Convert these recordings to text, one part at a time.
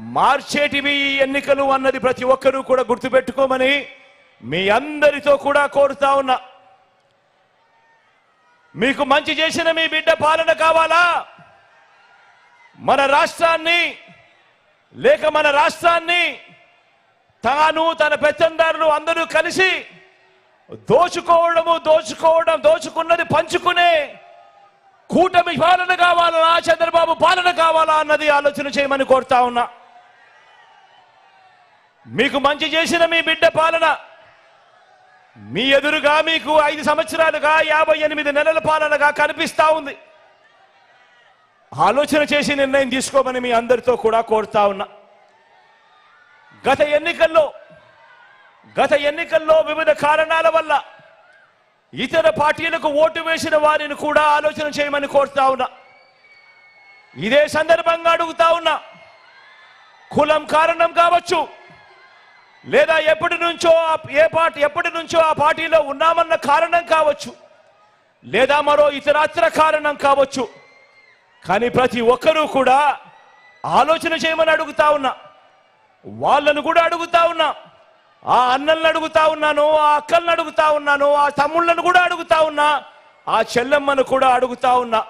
మార్చేటివి ఈ ఎన్నికలు అన్నది ప్రతి ఒక్కరూ కూడా గుర్తుపెట్టుకోమని మీ అందరితో కూడా కోరుతా ఉన్నా. మీకు మంచి చేసిన మీ బిడ్డ పాలన కావాలా? మన రాష్ట్రాన్ని లేక మన రాష్ట్రాన్ని తాను తన పెత్తందారులు అందరూ కలిసి దోచుకోవడము దోచుకోవడం దోచుకున్నది పంచుకునే కూటమి పాలన కావాలా చంద్రబాబు పాలన కావాలా అన్నది ఆలోచన చేయమని కోరుతా ఉన్నా. మీకు మంచి చేసిన మీ బిడ్డ పాలన. మీ ఎదురుగా మీకు ఐదు సంవత్సరాలుగా యాభై ఎనిమిది నెలల పాలనగా కనిపిస్తా ఉంది. ఆలోచన చేసి నిర్ణయం తీసుకోమని మీ అందరితో కూడా కోరుతా ఉన్నా. గత ఎన్నికల్లో గత ఎన్నికల్లో వివిధ కారణాల వల్ల ఇతర పార్టీలకు ఓటు వేసిన వారిని కూడా ఆలోచన చేయమని కోరుతా ఉన్నా. ఇదే సందర్భంగా అడుగుతా ఉన్నా. కులం కారణం కావచ్చు లేదా ఎప్పటి నుంచో ఆ- ఏ పార్టీ ఎప్పటి నుంచో ఆ పార్టీలో ఉన్నామన్న కారణం కావచ్చు. లేదా మరో ఇతరత్ర కారణం కావచ్చు. కానీ ప్రతి ఒక్కరూ కూడా ఆలోచన చేయమని అడుగుతా ఉన్నా. వాళ్ళను కూడా అడుగుతా ఉన్నా. ఆ అన్నలను అడుగుతా ఉన్నాను ఆ అక్కలను అడుగుతా ఉన్నాను ఆ తమ్ముళ్ళను కూడా అడుగుతా ఉన్నా. ఆ చెల్లెమ్మను కూడా అడుగుతా ఉన్నా.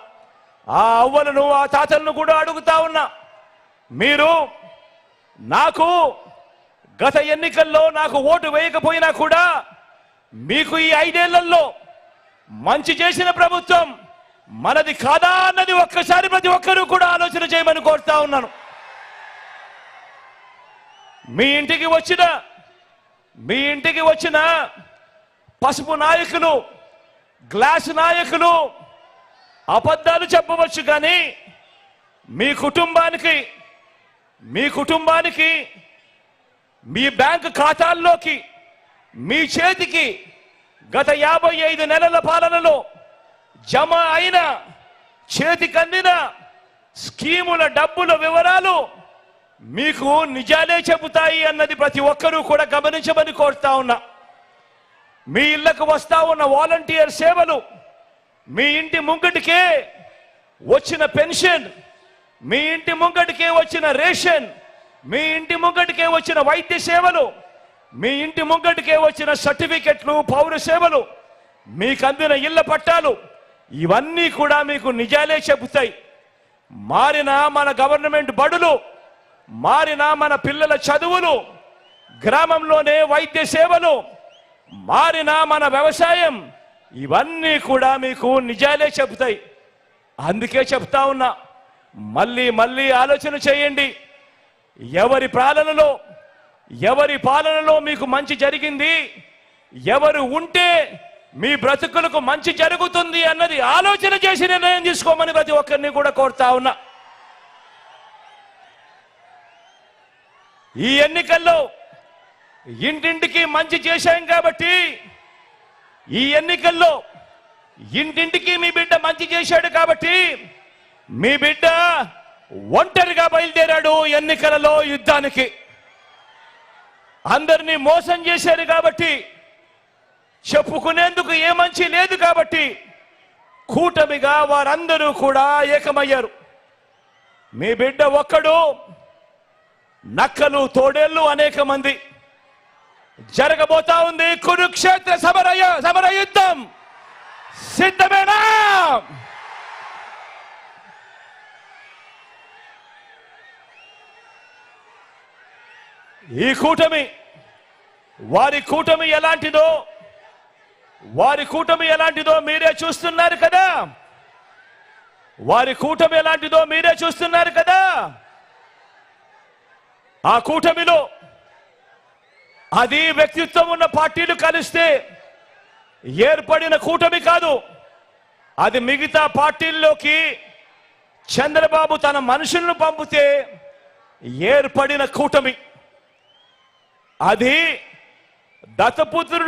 ఆ అవ్వలను ఆ తాతలను కూడా అడుగుతా ఉన్నా. మీరు నాకు గత ఎన్నికల్లో నాకు ఓటు వేయకపోయినా కూడా మీకు ఈ ఐదేళ్ళలో మంచి చేసిన ప్రభుత్వం మనది కాదా అన్నది ఒక్కసారి ప్రతి ఒక్కరూ కూడా ఆలోచన చేయమని కోరుతా ఉన్నాను. మీ ఇంటికి వచ్చిన మీ ఇంటికి వచ్చిన పసుపు నాయకులు గ్లాస్ నాయకులు అబద్ధాలు చెప్పవచ్చు కానీ మీ కుటుంబానికి మీ కుటుంబానికి మీ బ్యాంక్ ఖాతాల్లోకి మీ చేతికి గత యాభై ఐదు నెలల పాలనలో జమ అయిన చేతికందిన స్కీముల డబ్బుల వివరాలు మీకు నిజాలే చెబుతాయి అన్నది ప్రతి ఒక్కరూ కూడా గమనించమని కోరుతా ఉన్నా. మీ ఇళ్ళకు వస్తా ఉన్న వాలంటీర్ సేవలు మీ ఇంటి ముంగటికే వచ్చిన పెన్షన్ మీ ఇంటి ముంగటికే వచ్చిన రేషన్ మీ ఇంటి ముంగటికే వచ్చిన వైద్య సేవలు మీ ఇంటి ముంగటికే వచ్చిన సర్టిఫికెట్లు పౌర సేవలు మీకు అందిన ఇళ్ళ పట్టాలు ఇవన్నీ కూడా మీకు నిజాలే చెబుతాయి. మారిన మన గవర్నమెంట్ బడులు మారిన మన పిల్లల చదువులు గ్రామంలోనే వైద్య సేవలు మారిన మన వ్యవసాయం ఇవన్నీ కూడా మీకు నిజాలే చెబుతాయి. అందుకే చెప్తా ఉన్నా మళ్ళీ మళ్ళీ ఆలోచన చేయండి. ఎవరి పాలనలో ఎవరి పాలనలో మీకు మంచి జరిగింది ఎవరు ఉంటే మీ బ్రతుకులకు మంచి జరుగుతుంది అన్నది ఆలోచన చేసి నిర్ణయం తీసుకోమని ప్రతి ఒక్కరిని కూడా కోరుతా ఉన్నా. ఈ ఎన్నికల్లో ఇంటింటికి మంచి చేశాం కాబట్టి ఈ ఎన్నికల్లో ఇంటింటికి మీ బిడ్డ మంచి చేశాడు కాబట్టి మీ బిడ్డ ఒంటరిగా బయలుదేరాడు ఎన్నికలలో యుద్ధానికి. అందరినీ మోసం చేశారు కాబట్టి చెప్పుకునేందుకు ఏ మంచి లేదు కాబట్టి కూటమిగా వారందరూ కూడా ఏకమయ్యారు. మీ బిడ్డ ఒక్కడు నక్కలు తోడేళ్ళు అనేక మంది. జరగబోతా ఉంది కురుక్షేత్ర సమరయ సమర యుద్ధం సిద్ధమైన? ఈ కూటమి వారి కూటమి ఎలాంటిదో వారి కూటమి ఎలాంటిదో మీరే చూస్తున్నారు కదా. వారి కూటమి ఎలాంటిదో మీరే చూస్తున్నారు కదా. ఆ కూటమిలో అది వ్యక్తిత్వం ఉన్న పార్టీలు కలిస్తే ఏర్పడిన కూటమి కాదు. అది మిగతా పార్టీల్లోకి చంద్రబాబు తన మనుషులను పంపితే ఏర్పడిన కూటమి. అది దత్తపుత్రుడు